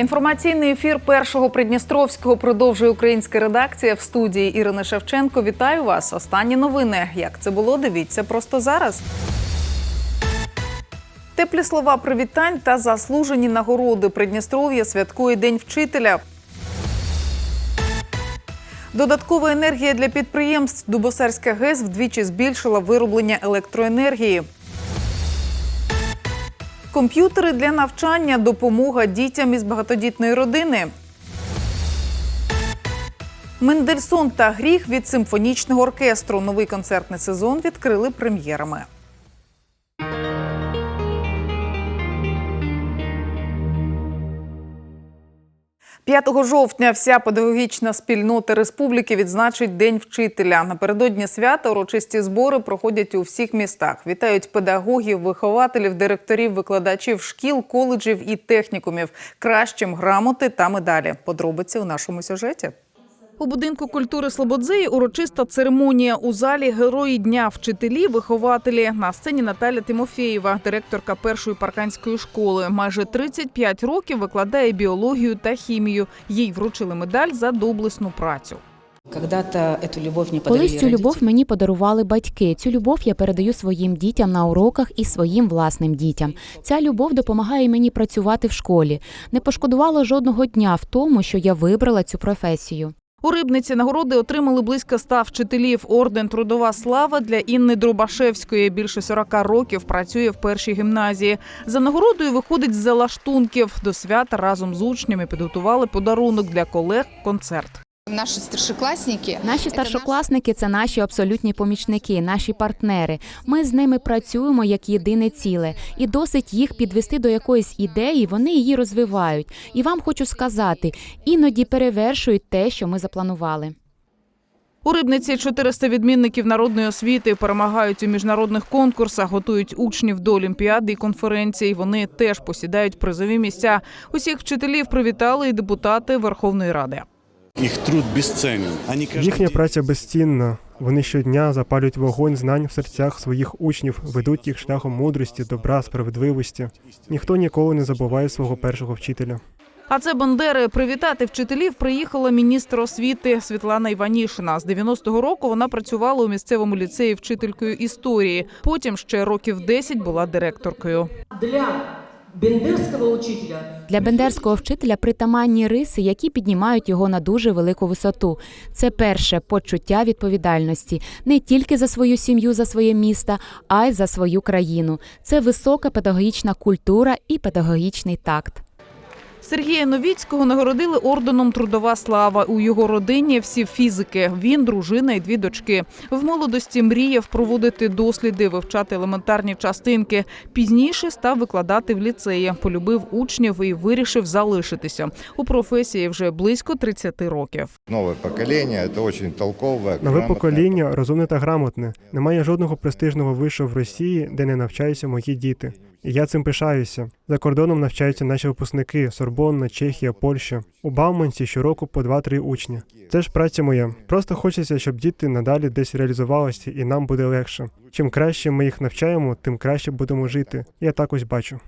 Інформаційний ефір першого Придністровського продовжує українська редакція в студії Ірини Шевченко. Вітаю вас. Останні новини. Як це було? Дивіться просто зараз. Теплі слова привітань та заслужені нагороди. Придністров'я святкує День вчителя. Додаткова енергія для підприємств Дубосарська ГЕС вдвічі збільшила вироблення електроенергії. Комп'ютери для навчання, допомога дітям із багатодітної родини. Мендельсон та гріх від симфонічного оркестру. Новий концертний сезон відкрили прем'єрами. – 5 жовтня вся педагогічна спільнота республіки відзначить День вчителя. Напередодні свята урочисті збори проходять у всіх містах. Вітають педагогів, вихователів, директорів, викладачів шкіл, коледжів і технікумів. Кращим грамоти та медалі. Подробиці у нашому сюжеті. У будинку культури Слободзеї урочиста церемонія у залі Герої дня вчителі, вихователі на сцені Наталя Тимофєєва, директорка першої парканської школи. Майже 35 років викладає біологію та хімію. Їй вручили медаль за доблесну працю. Колись цю любов мені подарували батьки. Цю любов я передаю своїм дітям на уроках і своїм власним дітям. Ця любов допомагає мені працювати в школі. Не пошкодувала жодного дня в тому, що я вибрала цю професію. У Рибниці нагороди отримали близько ста вчителів. Орден Трудова слава для Інни Дробашевської. Більше 40 років працює в першій гімназії. За нагородою виходить з залаштунків. До свята разом з учнями підготували подарунок для колег концерт. Наші старшокласники Наші старшокласники це наші абсолютні помічники, наші партнери. Ми з ними працюємо як єдине ціле, і досить їх підвести до якоїсь ідеї. Вони її розвивають. І вам хочу сказати, іноді перевершують те, що ми запланували. У Рибниці 400 відмінників народної освіти перемагають у міжнародних конкурсах, готують учнів до олімпіади і конференцій. Вони теж посідають призові місця. Усіх вчителів привітали і депутати Верховної Ради. Їхня праця безцінна. Вони щодня запалюють вогонь знань в серцях своїх учнів, ведуть їх шляхом мудрості, добра, справедливості. Ніхто ніколи не забуває свого першого вчителя. А це Бандери. Привітати вчителів приїхала міністр освіти Світлана Іванішина. З 90-го року вона працювала у місцевому ліцеї вчителькою історії. Потім ще років 10 була директоркою. для бендерського учителя Для бендерського вчителя притаманні риси, які піднімають його на дуже велику висоту. Це перше почуття відповідальності не тільки за свою сім'ю, за своє місто, а й за свою країну. Це висока педагогічна культура і педагогічний такт. Сергія Новіцького нагородили орденом Трудова слава. У його родині всі фізики. Він, дружина і дві дочки. В молодості мріяв проводити досліди, вивчати елементарні частинки. Пізніше став викладати в ліцеї. Полюбив учнів і вирішив залишитися. У професії вже близько 30 років. Новое поколение, это очень толковое, Нове покоління розумне та грамотне. Немає жодного престижного вишу в Росії, де не навчаються мої діти. І я цим пишаюся. За кордоном навчаються наші випускники Сорбонна, Чехія, Польща. У Бауманці щороку по 2-3 учні. Це ж праця моя. Просто хочеться, щоб діти надалі десь реалізувалися, і нам буде легше. Чим краще ми їх навчаємо, тим краще будемо жити. Я так ось бачу.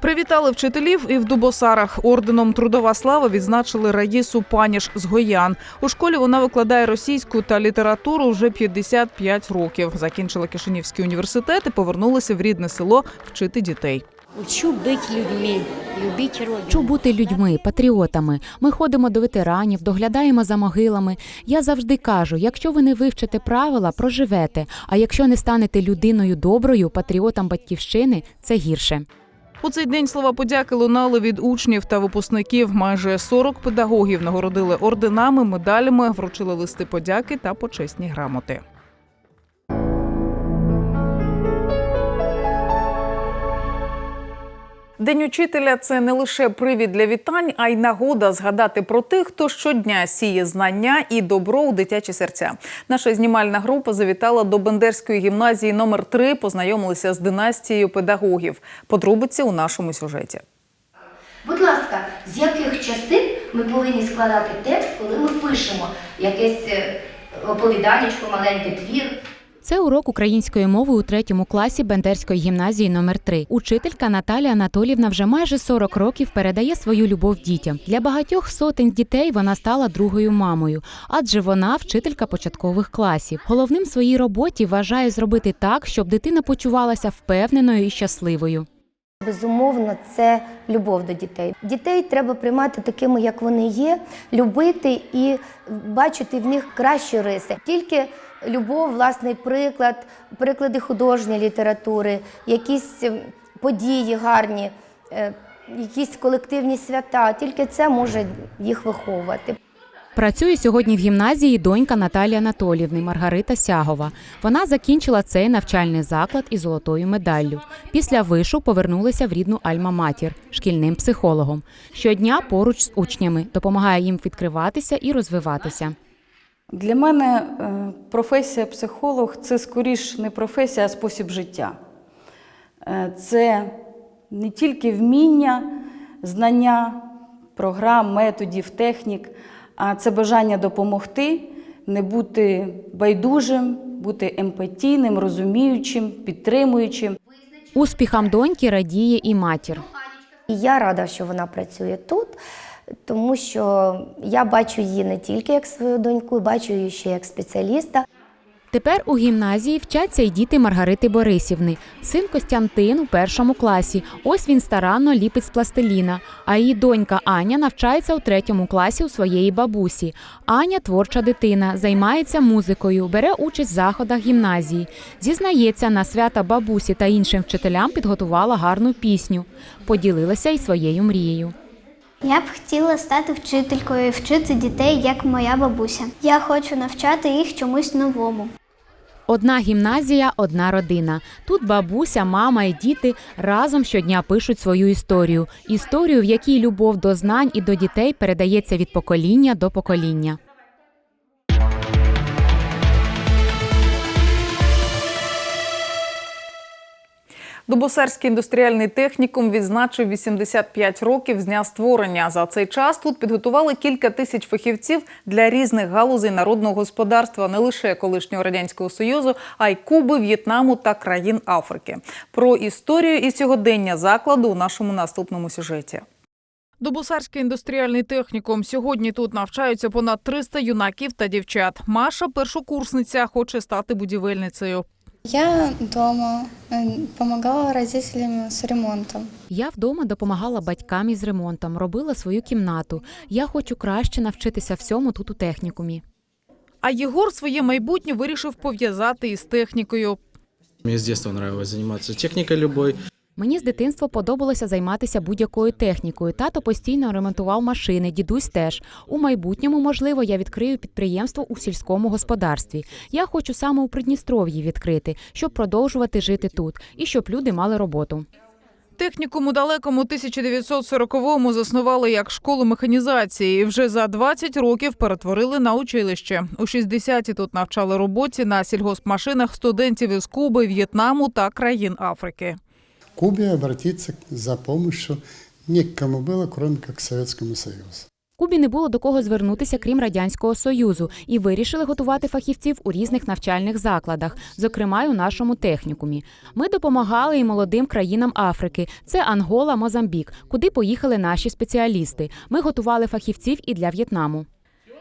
Привітали вчителів і в Дубосарах. Орденом Трудова слава відзначили Раїсу Паніш з Гоян. У школі вона викладає російську та літературу вже 55 років. Закінчила Кишинівський університет і повернулася в рідне село вчити дітей. Учу быть людьми, любить родину. Вчу бути людьми, патріотами. Ми ходимо до ветеранів, доглядаємо за могилами. Я завжди кажу: якщо ви не вивчите правила, проживете. А якщо не станете людиною доброю, патріотом батьківщини, це гірше. У цей день слова подяки лунали від учнів та випускників. Майже 40 педагогів нагородили орденами, медалями, вручили листи подяки та почесні грамоти. День учителя це не лише привід для вітань, а й нагода згадати про тих, хто щодня сіє знання і добро у дитячі серця. Наша знімальна група завітала до Бендерської гімназії номер 3 познайомилися з династією педагогів. Подробиці у нашому сюжеті. Будь ласка, з яких частин ми повинні складати текст, коли ми пишемо якесь е, оповіданечко, маленький твір? Це урок української мови у третьому класі Бендерської гімназії номер 3 Учителька Наталія Анатолівна вже майже 40 років передає свою любов дітям. Для багатьох сотень дітей вона стала другою мамою, адже вона вчителька початкових класів. Головним в своїй роботі вважає зробити так, щоб дитина почувалася впевненою і щасливою. Безумовно, це любов до дітей. Дітей треба приймати такими, як вони є, любити і бачити в них кращі риси. Тільки любов, власний приклад, приклади художньої літератури, якісь ем, події гарні, е, якісь колективні свята. Тільки це може їх виховувати. Працює сьогодні в гімназії донька Наталії Анатолівни Маргарита Сягова. Вона закінчила цей навчальний заклад із золотою медаллю. Після вишу повернулася в рідну Альма-Матір шкільним психологом. Щодня поруч з учнями допомагає їм відкриватися і розвиватися. Для мене е, професія психолог це скоріш не професія, а спосіб життя. Е, Це не тільки вміння, знання програм, методів, технік, а це бажання допомогти, не бути байдужим, бути емпатійним, розуміючим, підтримуючим. Успіхам доньки радіє і матір. І я рада, що вона працює тут, тому що я бачу її не тільки як свою доньку, бачу її ще як спеціаліста. Тепер у гімназії вчаться й діти Маргарити Борисівни. Син Костянтин у першому класі. Ось він старанно ліпить з пластиліна. А її донька Аня навчається у третьому класі у своєї бабусі. Аня творча дитина, займається музикою, бере участь в заходах гімназії. Зізнається, на свята бабусі та іншим вчителям підготувала гарну пісню. Поділилася й своєю мрією. Я б хотіла стати вчителькою і вчити дітей, як моя бабуся. Я хочу навчати їх чомусь новому. Одна гімназія, одна родина. Тут бабуся, мама і діти разом щодня пишуть свою історію. Історію, в якій любов до знань і до дітей передається від покоління до покоління. Дубосарський індустріальний технікум відзначив 85 років з дня створення. За цей час тут підготували кілька тисяч фахівців для різних галузей народного господарства не лише колишнього радянського союзу, а й Куби, В'єтнаму та країн Африки. Про історію і сьогодення закладу у нашому наступному сюжеті. Дубосарський індустріальний технікум. Сьогодні тут навчаються понад 300 юнаків та дівчат. Маша, першокурсниця, хоче стати будівельницею. Я вдома допомагала родителям з ремонтом. Я вдома допомагала батькам із ремонтом, робила свою кімнату. Я хочу краще навчитися всьому тут у технікумі. А Єгор своє майбутнє вирішив пов'язати із технікою. Мне з детства нравилось займатися технікою любой. Мені з дитинства подобалося займатися будь-якою технікою. Тато постійно ремонтував машини, дідусь теж. У майбутньому, можливо, я відкрию підприємство у сільському господарстві. Я хочу саме у Придністров'ї відкрити, щоб продовжувати жити тут і щоб люди мали роботу. Технікум у далекому 1940-му заснували як школу механізації. і Вже за 20 років перетворили на училище. У 60-ті тут навчали роботі на сільгоспмашинах студентів із Куби, В'єтнаму та країн Африки. Кубе обратиться за помощью не к кому было, кроме к Советскому Союзу. Кубі не було до кого звернутися, крім радянського союзу, і вирішили готувати фахівців у різних навчальних закладах, зокрема й у нашому технікумі. Ми допомагали і молодим країнам Африки. Це Ангола, Мозамбік, куди поїхали наші спеціалісти. Ми готували фахівців і для В'єтнаму.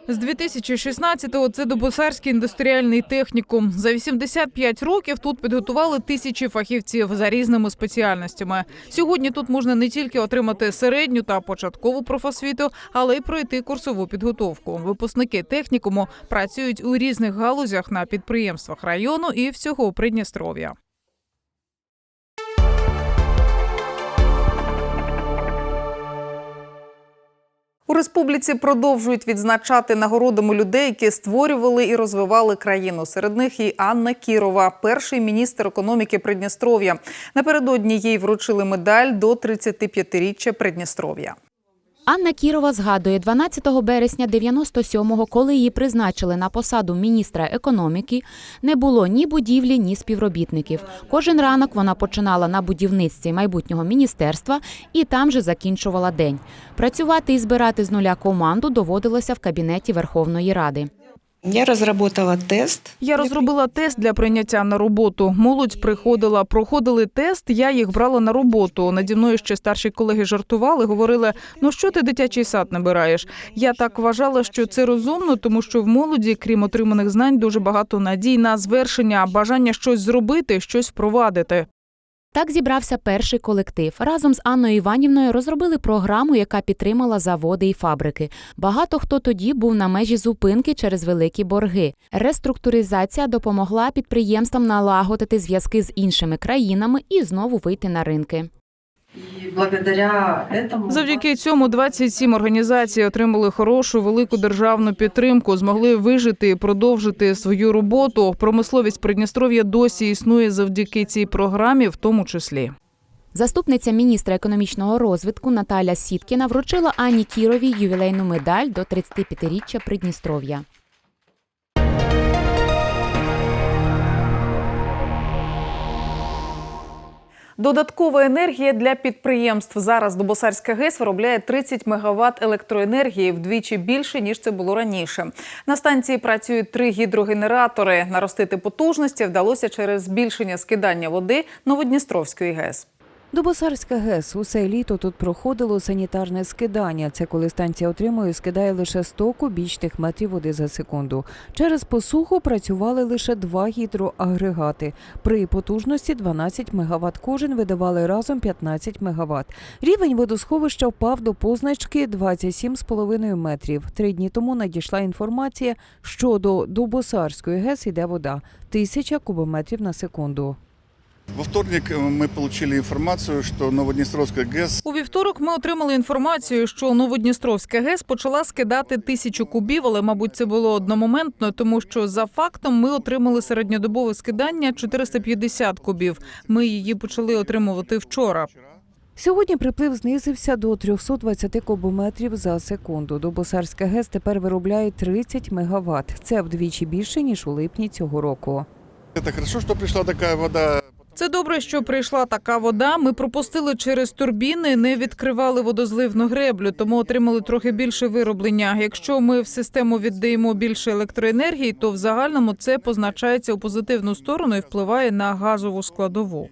З 2016-го це Дубосарський індустріальний технікум. За 85 років тут підготували тисячі фахівців за різними спеціальностями. Сьогодні тут можна не тільки отримати середню та початкову профосвіту, але й пройти курсову підготовку. Випускники технікуму працюють у різних галузях на підприємствах району і всього Придністров'я. У республіці продовжують відзначати нагородами людей, які створювали і розвивали країну. Серед них і Анна Кірова, перший міністр економіки Придністров'я. Напередодні їй вручили медаль до 35-річчя Придністров'я. Анна Кірова згадує 12 березня 97-го, коли її призначили на посаду міністра економіки, не було ні будівлі, ні співробітників. Кожен ранок вона починала на будівництві майбутнього міністерства і там же закінчувала день. Працювати і збирати з нуля команду доводилося в кабінеті Верховної Ради. Я разработала тест. Я розробила тест для прийняття на роботу. Молодь приходила, проходили тест. Я їх брала на роботу. Наді мною ще старші колеги жартували, говорили: ну що ти дитячий сад набираєш? Я так вважала, що це розумно, тому що в молоді, крім отриманих знань, дуже багато надій на звершення, бажання щось зробити, щось впровадити. Так зібрався перший колектив. Разом з Анною Іванівною розробили програму, яка підтримала заводи і фабрики. Багато хто тоді був на межі зупинки через великі борги. Реструктуризація допомогла підприємствам налагодити зв'язки з іншими країнами і знову вийти на ринки. Завдяки цьому 27 організацій отримали хорошу велику державну підтримку, змогли вижити і продовжити свою роботу. Промисловість Придністров'я досі існує завдяки цій програмі, в тому числі. Заступниця міністра економічного розвитку Наталя Сіткіна вручила Ані Кіровій ювілейну медаль до 35-річчя Придністров'я. Додаткова енергія для підприємств. Зараз Добосарська ГЕС виробляє 30 МВт електроенергії вдвічі більше ніж це було раніше. На станції працюють три гідрогенератори. Наростити потужності вдалося через збільшення скидання води Новодністровської ГЕС. Дубосарська ГЕС усе літо тут проходило санітарне скидання. Це коли станція отримує скидає лише 100 кубічних метрів води за секунду. Через посуху працювали лише два гідроагрегати. При потужності 12 МВт кожен видавали разом 15 МВт. Рівень водосховища впав до позначки 27,5 метрів. Три дні тому надійшла інформація, що до Дубосарської ГЕС йде вода – тисяча кубометрів на секунду. Во вторник мы получили информацию, что Новоднестровская ГЭС У вівторок ми отримали інформацію, що Новодністровська ГЕС почала скидати тисячу кубів, але мабуть це було одномоментно, тому що за фактом ми отримали середньодобове скидання 450 кубів. Ми її почали отримувати вчора. Сьогодні приплив знизився до 320 кубометрів за секунду. Добосарська ГЕС тепер виробляє 30 МВт. Це вдвічі більше ніж у липні цього року. это хорошо, что пришла такая вода. Це добре, що прийшла така вода. Ми пропустили через турбіни, не відкривали водозливну греблю, тому отримали трохи більше вироблення. Якщо ми в систему віддаємо більше електроенергії, то в загальному це позначається у позитивну сторону і впливає на газову складову.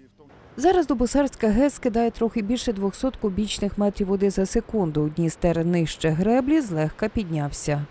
Зараз Добосарська ГЕС скидає трохи більше 200 кубічних метрів води за секунду. Дністер нижче греблі злегка піднявся.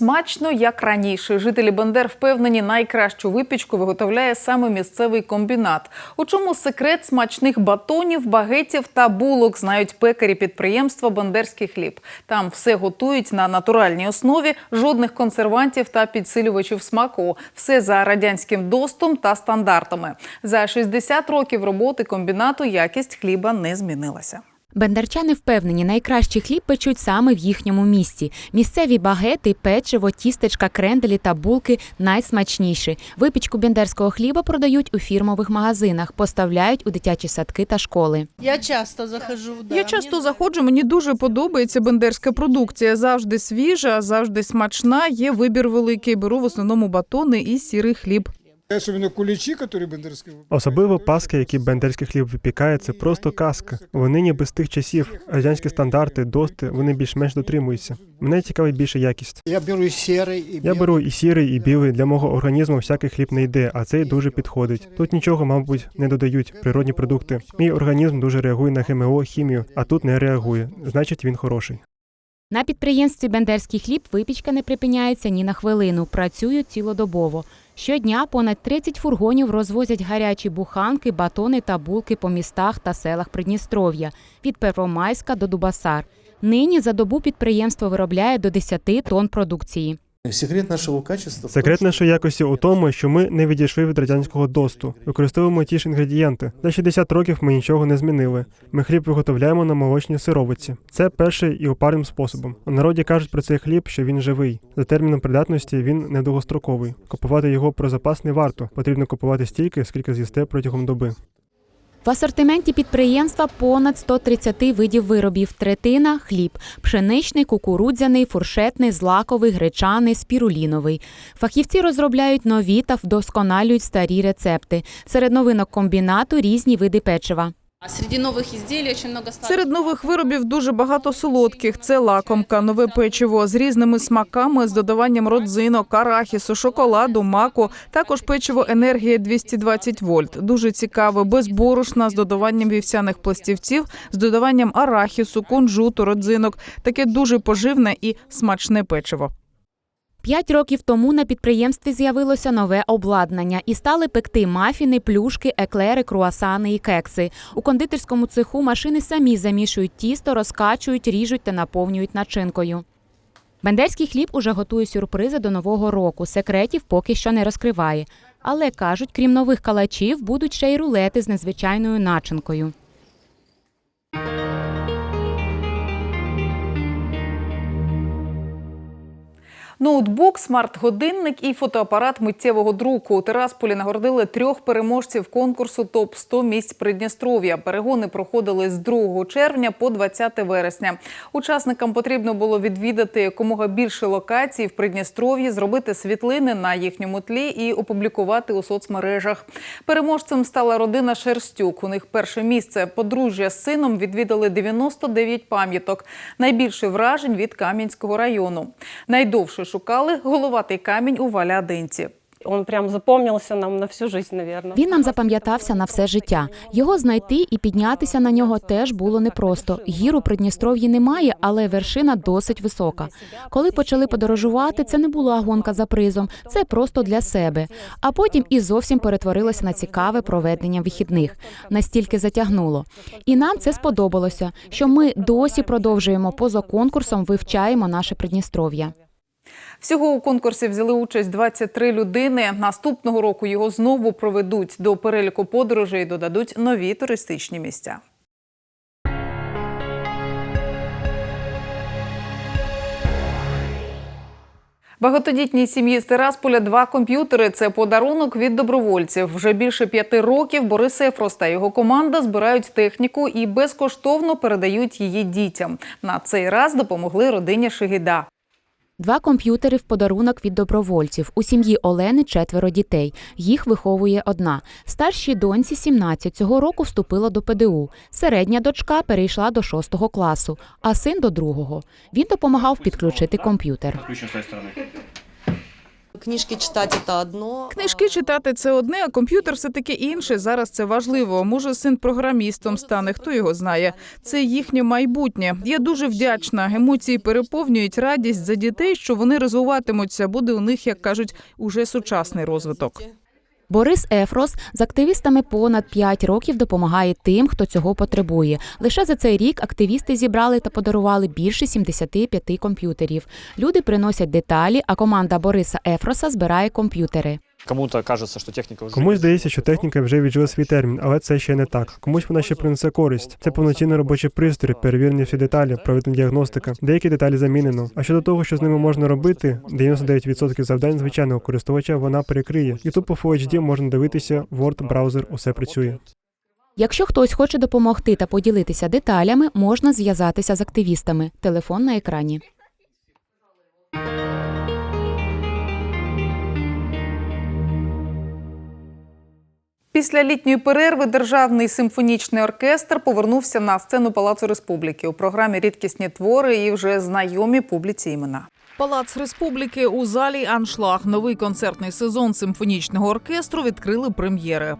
Смачно, як раніше. Жителі Бандер впевнені, найкращу випічку виготовляє саме місцевий комбінат. У чому секрет смачних батонів, багетів та булок знають пекарі підприємства Бандерський хліб. Там все готують на натуральній основі, жодних консервантів та підсилювачів смаку. Все за радянським достом та стандартами. За 60 років роботи комбінату якість хліба не змінилася. Бендерчани впевнені, найкращий хліб печуть саме в їхньому місті. Місцеві багети, печиво, тістечка, кренделі та булки найсмачніші. Випічку бендерського хліба продають у фірмових магазинах, поставляють у дитячі садки та школи. Я часто захожу. Да. Я часто заходжу. Мені дуже подобається бендерська продукція. Завжди свіжа, завжди смачна. Є вибір великий. Беру в основному батони і сірий хліб. Особливо кулічі, які бендерські. Особливо паски, які бендерський хліб випікає, це просто казка. Вони ніби з тих часів. Радянські стандарти, дости, вони більш-менш дотримуються. Мене цікавить більше якість. Я беру і сірий, і Я беру і сірий, і білий. Для мого організму всякий хліб не йде, а цей дуже підходить. Тут нічого, мабуть, не додають природні продукти. Мій організм дуже реагує на ГМО, хімію, а тут не реагує. Значить, він хороший. На підприємстві Бендерський хліб випічка не припиняється ні на хвилину. Працюють цілодобово. Щодня понад 30 фургонів розвозять гарячі буханки, батони та булки по містах та селах Придністров'я від Первомайська до Дубасар. Нині за добу підприємство виробляє до 10 тонн продукції. Секрет нашого качества Секрет нашої якості у тому, що ми не відійшли від радянського досту, використовуємо ті ж інгредієнти. За 60 років ми нічого не змінили. Ми хліб виготовляємо на молочній сировиці. Це перший і опарним способом. У народі кажуть про цей хліб, що він живий. За терміном придатності він недовгостроковий. Купувати його про запас не варто. Потрібно купувати стільки, скільки з'їсте протягом доби. В асортименті підприємства понад 130 видів виробів: третина хліб, пшеничний, кукурудзяний, фуршетний, злаковий, гречаний, спіруліновий. Фахівці розробляють нові та вдосконалюють старі рецепти. Серед новинок комбінату різні види печива. Серед нових виробів дуже багато солодких. Це лакомка, нове печиво з різними смаками, з додаванням родзинок, арахісу, шоколаду, маку. Також печиво енергія 220 вольт. Дуже цікаве, без борошна, з додаванням вівсяних пластівців, з додаванням арахісу, кунжуту, родзинок. Таке дуже поживне і смачне печиво. П'ять років тому на підприємстві з'явилося нове обладнання і стали пекти мафіни, плюшки, еклери, круасани і кекси. У кондитерському цеху машини самі замішують тісто, розкачують, ріжуть та наповнюють начинкою. Бендерський хліб уже готує сюрпризи до нового року. Секретів поки що не розкриває. Але кажуть, крім нових калачів, будуть ще й рулети з незвичайною начинкою. Ноутбук, смарт-годинник і фотоапарат миттєвого друку. У Тирасполі нагородили трьох переможців конкурсу ТОП 100 місць Придністров'я. Перегони проходили з 2 червня по 20 вересня. Учасникам потрібно було відвідати якомога більше локацій в Придністров'ї, зробити світлини на їхньому тлі і опублікувати у соцмережах. Переможцем стала родина Шерстюк. У них перше місце. Подружжя з сином відвідали 99 пам'яток. Найбільше вражень від Кам'янського району. Найдовше шукали головатий камінь у Валядинці. Он прям запомнился нам на всю жизнь, наверное. Він нам запам'ятався на все життя. Його знайти і піднятися на нього теж було непросто. Гір у Придністров'ї немає, але вершина досить висока. Коли почали подорожувати, це не була гонка за призом, це просто для себе. А потім і зовсім перетворилося на цікаве проведення вихідних. Настільки затягнуло. І нам це сподобалося, що ми досі продовжуємо поза конкурсом, вивчаємо наше Придністров'я. Всього у конкурсі взяли участь 23 людини. Наступного року його знову проведуть до переліку подорожей додадуть нові туристичні місця. Багатодітній сім'ї з Тирасполя два комп'ютери це подарунок від добровольців. Вже більше п'яти років Борис Ефрос та його команда збирають техніку і безкоштовно передають її дітям. На цей раз допомогли родині Шигіда. Два комп'ютери в подарунок від добровольців. У сім'ї Олени четверо дітей. Їх виховує одна. Старшій доньці 17 цього року вступила до ПДУ. Середня дочка перейшла до шостого класу, а син до другого. Він допомагав підключити комп'ютер. Книжки читати це одно. Книжки читати це одне, а комп'ютер все таки інше. Зараз це важливо. Може, син програмістом стане, хто його знає. Це їхнє майбутнє. Я дуже вдячна. Емоції переповнюють радість за дітей, що вони розвиватимуться. Буде у них, як кажуть, уже сучасний розвиток. Борис Ефрос з активістами понад 5 років допомагає тим, хто цього потребує. Лише за цей рік активісти зібрали та подарували більше 75 комп'ютерів. Люди приносять деталі, а команда Бориса Ефроса збирає комп'ютери. Кому-то кажется, що техніка вже Комусь здається, що техніка вже віджила свій термін, але це ще не так. Комусь вона ще принесе користь. Це повноцінний робочий пристрій, перевірені всі деталі, проведена діагностика. Деякі деталі замінено. А щодо того, що з ними можна робити, 99% завдань звичайного користувача вона перекриє. YouTube по Full HD можна дивитися, Word, браузер, усе працює. Якщо хтось хоче допомогти та поділитися деталями, можна зв'язатися з активістами. Телефон на екрані. Після літньої перерви державний симфонічний оркестр повернувся на сцену Палацу Республіки. У програмі рідкісні твори і вже знайомі публіці імена. Палац Республіки у залі Аншлаг. Новий концертний сезон симфонічного оркестру відкрили прем'єри.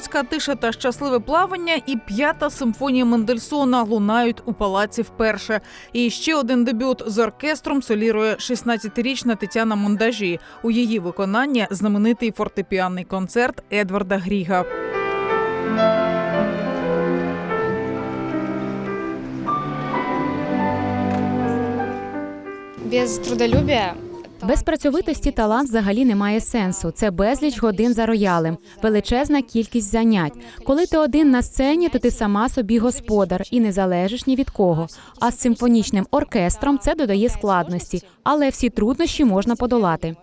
Морська тиша та щасливе плавання і п'ята симфонія Мендельсона лунають у палаці вперше. І ще один дебют з оркестром солірує 16-річна Тетяна Мондажі. У її виконанні знаменитий фортепіанний концерт Едварда Гріга. Без трудолюбия Без працьовитості талант взагалі не має сенсу. Це безліч годин за роялем, величезна кількість занять. Коли ти один на сцені, то ти сама собі господар і не залежиш ні від кого. А з симфонічним оркестром це додає складності, але всі труднощі можна подолати.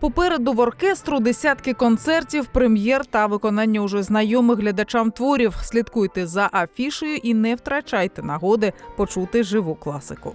Попереду в оркестру десятки концертів, прем'єр та виконання уже знайомих глядачам творів. Слідкуйте за афішею і не втрачайте нагоди почути живу класику.